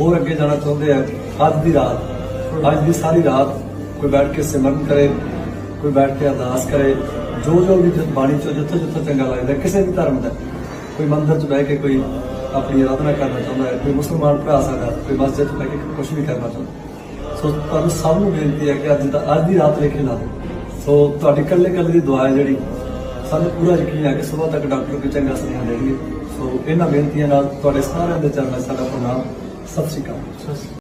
ਹੋਰ ਅੱਗੇ ਜਾਣਾ ਚਾਹੁੰਦੇ ਆ, ਅੱਜ ਦੀ ਰਾਤ, ਅੱਜ ਦੀ ਸਾਰੀ ਰਾਤ ਕੋਈ ਬੈਠ ਕੇ ਸਿਮਰਨ ਕਰੇ, ਕੋਈ ਬੈਠ ਕੇ ਅਰਦਾਸ ਕਰੇ, ਜੋ ਜੋ ਵੀ ਬਾਣੀ ਚੋਂ, ਜਿੱਥੋਂ ਜਿੱਥੋਂ ਚੰਗਾ ਲੱਗਦਾ, ਕਿਸੇ ਵੀ ਧਰਮ ਦਾ, ਕੋਈ ਮੰਦਰ 'ਚ ਬਹਿ ਕੇ ਕੋਈ ਆਪਣੀ ਆਰਾਧਨਾ ਕਰਨਾ ਚਾਹੁੰਦਾ ਹੈ, ਕੋਈ ਮੁਸਲਮਾਨ ਭਰਾ ਸਾਡਾ, ਕੋਈ ਮਸਜਿਦ 'ਚ ਬਹਿ ਕੇ ਕੁਝ ਵੀ ਕਰਨਾ ਚਾਹੁੰਦਾ ਸੋ ਤੁਹਾਨੂੰ ਸਭ ਨੂੰ ਬੇਨਤੀ ਹੈ ਕਿ ਅੱਜ ਦਾ ਅੱਜ ਦੀ ਰਾਤ ਵੇਖੇ ਲਾ ਦਿਓ ਸੋ ਤੁਹਾਡੀ ਇਕੱਲੇ ਇਕੱਲੇ ਦੀ ਦੁਆ ਹੈ ਜਿਹੜੀ, ਸਾਨੂੰ ਪੂਰਾ ਯਕੀਨ ਹੈ ਕਿ ਸਵੇਰ ਤੱਕ ਡਾਕਟਰ ਕੋਈ ਚੰਗਾ ਸੁਨੇਹਾ ਦੇਣਗੇ। ਸੋ ਇਹਨਾਂ ਬੇਨਤੀਆਂ ਨਾਲ ਤੁਹਾਡੇ ਸਾਰਿਆਂ ਦੇ ਚਰਨਾਂ ਸਾਡਾ ਪ੍ਰਣਾਮ। ਸਤਿ ਸ਼੍ਰੀ ਅਕਾਲ।